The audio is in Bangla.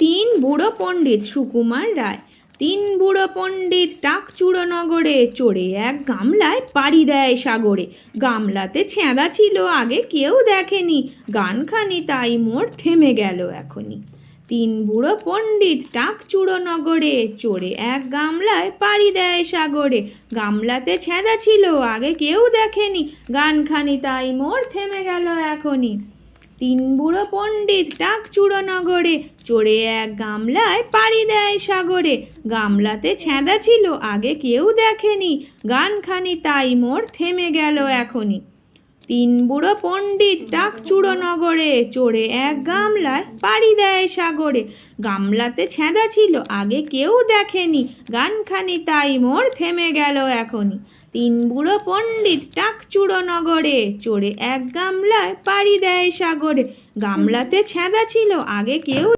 তিন বুড়ো পণ্ডিত সুকুমার রায়। তিন বুড়ো পণ্ডিত টাকচুড়ো নগরে চড়ে এক গামলায় পাড়ি দেয় সাগরে। গামলাতে ছেঁদা ছিল আগে, কেউ দেখেনি। গানখানি তাই মোর থেমে গেল এখনই। তিন বুড়ো পণ্ডিত টাকচুড়ো নগরে চড়ে এক গামলায় পাড়ি দেয় সাগরে। গামলাতে ছেঁদা ছিল আগে, কেউ দেখেনি। গানখানি তাই মোর থেমে গেল এখনই। তিন বুড়ো পণ্ডিত টাকচুড়ো নগরে চড়ে এক গামলায় পাড়ি দেয় সাগরে। গামলাতে ছেঁদা ছিল, আগে কেউ দেখেনি। গানখানি তাই মোর থেমে গেল এখনই। তিন বুড়ো পণ্ডিত টাকচুড়ো নগরে চড়ে এক গামলায় পাড়ি দেয় সাগরে। গামলাতে ছেঁদা ছিল, আগে কেউ দেখেনি। গানখানি তাই মোর থেমে গেল এখনই। তিন বুড়ো পণ্ডিত টাক টাকচুড়ো নগরে চড়ে এক গামলায় পাড়ি দেয় সাগরে। গামলাতে ছেঁদা ছিল, আগে কেউ